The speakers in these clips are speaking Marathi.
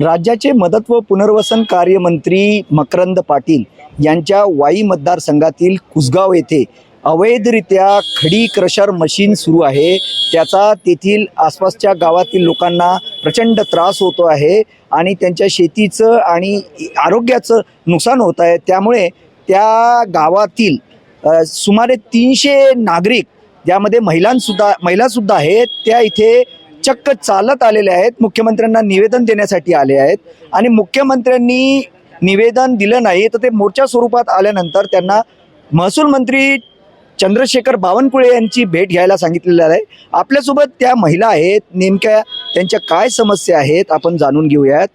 राज्याचे मदत व पुनर्वसन कार्यमंत्री मकरंद पाटील यांच्या वाई मतदारसंघातील कुसगाव येथे अवैधरित्या खडी क्रशर मशीन सुरू आहे. त्याचा तेथील आसपासच्या गावातील लोकांना प्रचंड त्रास होतो आहे आणि त्यांच्या शेतीचं आणि आरोग्याचं नुकसान होत आहे. त्यामुळे त्या गावातील सुमारे तीनशे नागरिक ज्यामध्ये महिलांसुद्धा महिलासुद्धा आहेत त्या इथे चक्क चालत आलेले आहेत मुख्यमंत्र्यांना निवेदन देण्यासाठी आले आहेत. आणि मुख्यमंत्र्यांनी निवेदन दिलं नाही तर ते मोर्चा स्वरूपात आल्यानंतर त्यांना महसूल मंत्री चंद्रशेखर बावनकुळे यांची भेट घ्यायला सांगितलेलं आहे. आपल्यासोबत त्या महिला आहेत नेमक्या त्यांच्या काय समस्या आहेत आपण जाणून घेऊयात.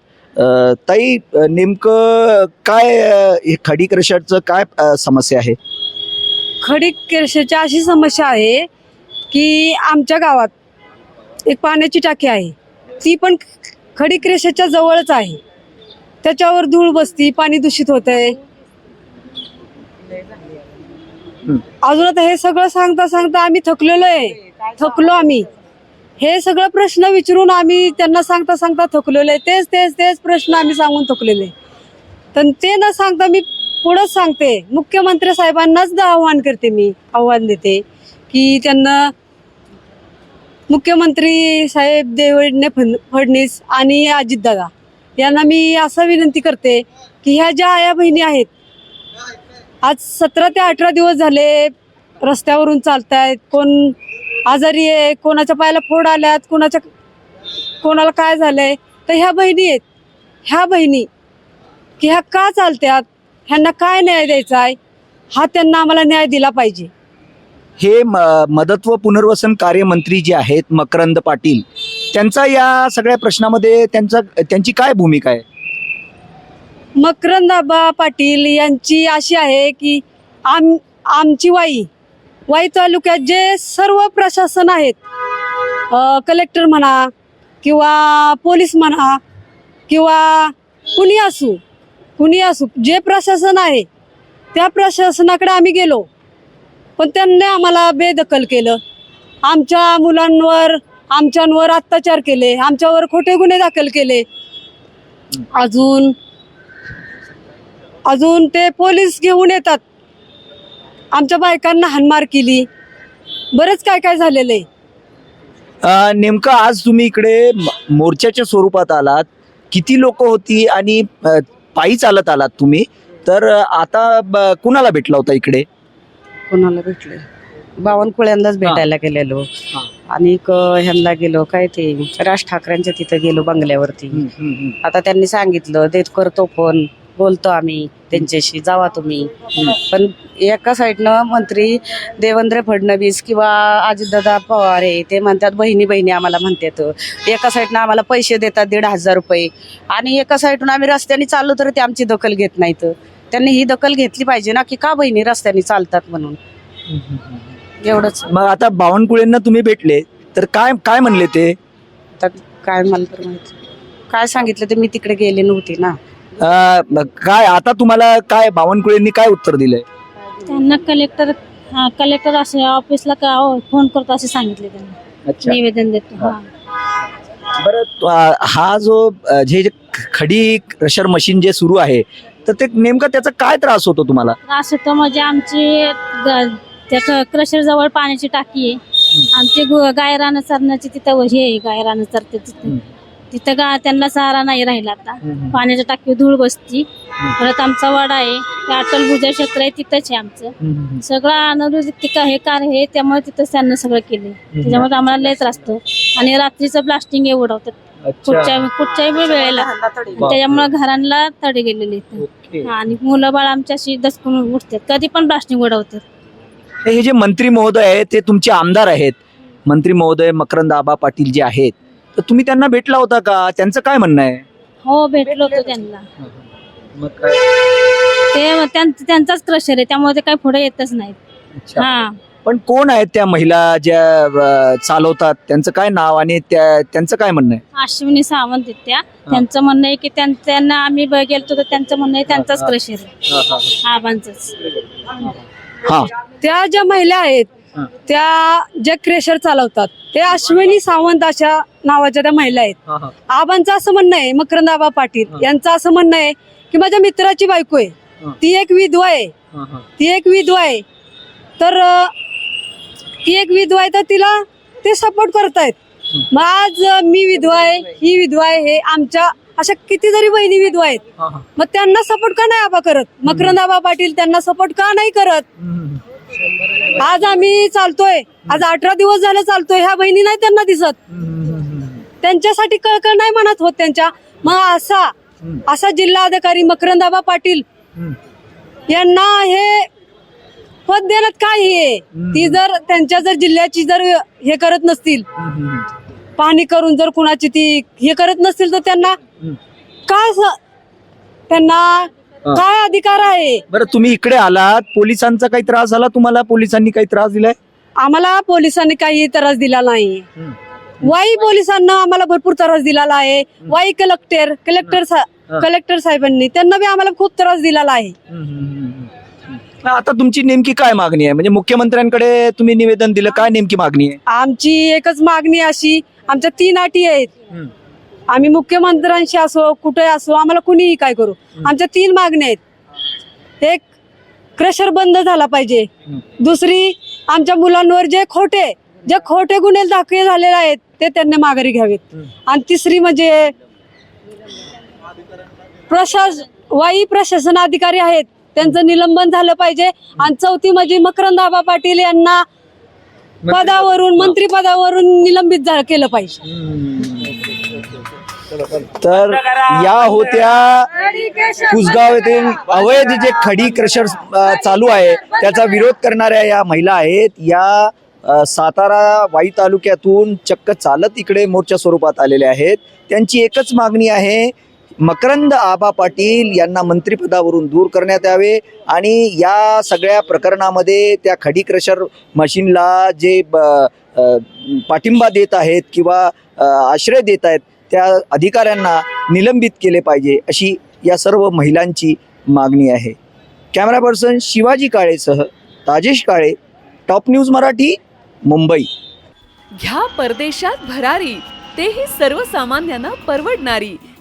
ताई नेमकं काय हे खडी क्रशरचं काय समस्या आहे? खडी केरशेची अशी समस्या आहे की आमच्या गावात एक पाण्याची टाकी आहे. ती पण खडी क्रेशेच्या जवळच आहे. त्याच्यावर धूळ बसती पाणी दूषित होत आहे अजून आता हे सगळं सांगता सांगता आम्ही थकलेलो आहे. थकलो आम्ही. हे सगळं प्रश्न विचारून आम्ही त्यांना सांगता सांगता थकलेलो आहे. तेच तेच तेच प्रश्न आम्ही सांगून थकलेले तर ते न सांगता मी पुढंच सांगते. मुख्यमंत्री साहेबांनाच आव्हान करते मी. आव्हान देते की त्यांना मुख्यमंत्री साहेब देवेंद्र फड- फडणीस आणि अजितदादा यांना मी असं विनंती करते की ह्या ज्या आया बहिणी आहेत आज सतरा ते अठरा दिवस झाले रस्त्यावरून चालतायत कोण आजारी आहे कोणाच्या पायाला फोड आल्यात कोणाच्या कोणाला काय झालंय तर ह्या बहिणी आहेत. ह्या बहिणी की ह्या का चालत्यात ह्यांना काय न्याय द्यायचा आहे हा त्यांना आम्हाला न्याय दिला पाहिजे. हे म- मदत व पुनर्वसन कार्यमंत्री जे आहेत मकरंद पाटील त्यांचा या सगळ्या प्रश्नामध्ये त्यांचा त्यांची काय भूमिका आहे? मकरंदाबा पाटील यांची अशी आहे की आम आमची वाई वाई तालुक्यात जे सर्व प्रशासन आहेत कलेक्टर म्हणा किंवा पोलीस म्हणा किंवा कुणी असू कुणी असू जे प्रशासन आहे त्या प्रशासनाकडे आम्ही गेलो. पण त्यांनी आम्हाला बेदखल केलं. आमच्या मुलांवर आमच्यांवर अत्याचार केले. आमच्यावर खोटे गुन्हे दाखल केले. अजून अजून ते पोलीस घेऊन येतात. आमच्या बायकांना हानमार केली. बरंच काय काय झालेलं आहे. नेमकं आज तुम्ही इकडे म- मोर्चाच्या स्वरूपात आलात. किती लोक होती आणि अ, पायी चालत आलात तुम्ही? तर अ, आता ब- कुणाला भेटला होता इकडे? कोणाला भेटले? बावनकुळ्यांनाच भेटायला गेलेलो. आणि क- ह्यांना गेलो काय ते राज ठाकरेंच्या तिथं गेलो बंगल्यावरती. आता त्यांनी सांगितलं देत करतो फोन बोलतो आम्ही त्यांच्याशी जावा तुम्ही. पण एका साईडनं मंत्री देवेंद्र फडणवीस किंवा अजितदादा पवार आहे ते म्हणतात बहिणी बहिणी आम्हाला म्हणतात. एका साईडनं आम्हाला पैसे देतात दीड हजार रुपये. आणि एका साईडून आम्ही रस्त्याने चाललो तर ते आमची दखल घेत नाहीत. त्यांनी ही दखल घेतली पाहिजे ना की का बहिणी रस्त्याने चालतात म्हणून? एवढंच. मग आता बावनकुळेंना तुम्ही भेटले तर काय काय म्हणले ते? आता काय मला तर माहिती काय सांगितलं ते? मी तिकडे गेले नव्हते ना. अ, काय आता तुम्हाला काय बावनकुळेंनी काय उत्तर दिलंय? त्यांना कलेक्टर हा कलेक्टर असे ऑफिसला का फोन करतो असे सांगितले त्यांना. अच्छा. निवेदन देतो हा. बरं अ, हा जो अ, जे जे खडी क्रशर मशीन जे सुरू आहे तर ते नेमका त्याचा काय त्रास होतो तुम्हाला? त्रास होतो म्हणजे आमची ग- त्या क्रशर जवळ पाण्याची टाकी आहे. आमचे गु- गाय रानं चरण्याची तिथं हे आहे गाय रानं चरते तिथं. तिथं गा त्यांना सहारा नाही राहिला आता. पाण्याच्या टाकीवर धूळ बसती. परत आमचा वाडा आहे. ते अटल भुजा क्षेत्र आहे तिथंच आहे आमचं. सगळं अनधिकृत हे कार्य आहे त्यामुळे तिथं त्यांना सगळं केले त्याच्यामुळे आम्हाला लय त्रास होतो. आणि रात्रीचं ब्लास्टिंग हे उडवतात कुठच्या कुठच्याही वेळेला. त्याच्यामुळे घरांना तडे गेलेले आहेत. ओके. आणि मुलं बाळ आमच्याशी दचकून उठतात. कधी पण ब्लास्टिंग उडवतात हे जे मंत्री महोदय आहेत ते तुमचे आमदार आहेत. मंत्री महोदय मकरंद आबा पाटील जे आहेत तर तुम्ही त्यांना भेटला होता का? त्यांचं काय म्हणणं आहे? हो भेटलो होतो त्यांना. मग काय? ते त्यां- त्यांचाच क्रशर आहे त्यामुळे ते काही पुढे येतच नाहीत. अच्छा. हा. पण कोण आहेत त्या महिला ज्या अ, चालवतात? त्यांचं काय नाव आणि त्या त्यांचं काय म्हणणं आहे? अश्विनी सावंत आहेत त्या. त्यांचं म्हणणं आहे की त्यां- त्यांना आम्ही ब- गेलतो तर त्यांचं म्हणणं आहे त्यांचाच क्रशर आबांचंच. हा. त्या ज्या महिला आहेत हा. त्या जे क्रेशर चालवतात ते अश्विनी सावंत अशा नावाच्या त्या महिला आहेत. आबांचं असं म्हणणं आहे मकरंद आबा पाटील. यांचं असं म्हणणं आहे की माझ्या मित्राची बायको आहे. ती एक विधवा आहे. ती एक विधवा आहे. तर अं, ती एक विधवा आहे तर तिला ते सपोर्ट करतायत मग आज मी विधवा आहे ही विधवा आहे हे आमच्या अशा किती जरी बहिणी विधवा आहेत. मग त्यांना सपोर्ट का नाही आबा करत मकरंद आबा पाटील त्यांना सपोर्ट का नाही करत. आज आम्ही चालतोय आज अठरा दिवस झाले चालतोय ह्या बहिणी नाही त्यांना दिसत. त्यांच्यासाठी कळकळ नाही म्हणत होत त्यांच्या मग असा. असा जिल्हाधिकारी मकरंदाबा पाटील. यांना हे पद देण्यात काय हे? ती जर त्यांच्या जर जिल्ह्याची जर हे करत नसतील. पाहणी करून जर कुणाची ती हे करत नसतील तर त्यांना. काय त्यांना. काय अधिकार आहे? बरं तुम्ही इकडे आलात पोलिसांचा काही त्रास झाला तुम्हाला? पोलिसांनी काही त्रास दिलाय? आम्हाला पोलिसांनी काही त्रास दिला नाही. वाई पोलिसांना आम्हाला भरपूर त्रास दिलेला आहे. Wai collector collector. कलेक्टर साहेबांनी त्यांना बी आम्हाला खूप त्रास दिलेला आहे. आता तुमची नेमकी काय मागणी आहे? म्हणजे मुख्यमंत्र्यांकडे तुम्ही निवेदन दिलं काय नेमकी मागणी आहे? आमची एकच मागणी अशी आमच्या तीन अटी आहेत. हम्म. आम्ही मुख्यमंत्र्यांशी असो कुठे असो आम्हाला कुणीही काय करू. आमच्या तीन मागण्या आहेत. एक क्रशर बंद झाला पाहिजे. हम्म. दुसरी आमच्या मुलांवर जे खोटे जे खोटे गुन्हे दाखले झालेले आहेत ते त्यांनी माघारी घ्यावेत. हम्म. आणि तिसरी म्हणजे प्रशास वाई प्रशासन अधिकारी आहेत. त्यांचं निलंबन झालं पाहिजे. आणि चौथी म्हणजे मकरंद आबा पाटील यांना पदावरून मंत्री पदावरून निलंबित झा- केलं पाहिजे. तर या होत्या कुसगाव येथील अवैध जे खडी क्रशर अ, चालू आहे त्याचा विरोध करणाऱ्या या महिला आहेत. या अ, सातारा वाई तालुक्यातून चक्क चालत इकडे मोर्चा स्वरूपात आलेल्या आहेत. त्यांची एकच मागणी आहे मकरंद आबा पाटील यांना मंत्रिपदावरून दूर करण्यात यावे आणि या सगळ्या प्रकरणामध्ये त्या खडी क्रशर मशीनला जे ब- पाठिंबा देत आहेत किंवा आश्रय देत आहेत त्या अधिकाऱ्यांना निलंबित केले पाहिजे अशी या सर्व महिलांची मागणी आहे. कॅमेरा पर्सन शिवाजी काळेसह ताजेश काळे टॉप न्यूज मराठी मुंबई. घ्या परदेशात भरारी तेही सर्वसामान्यांना परवडणारी.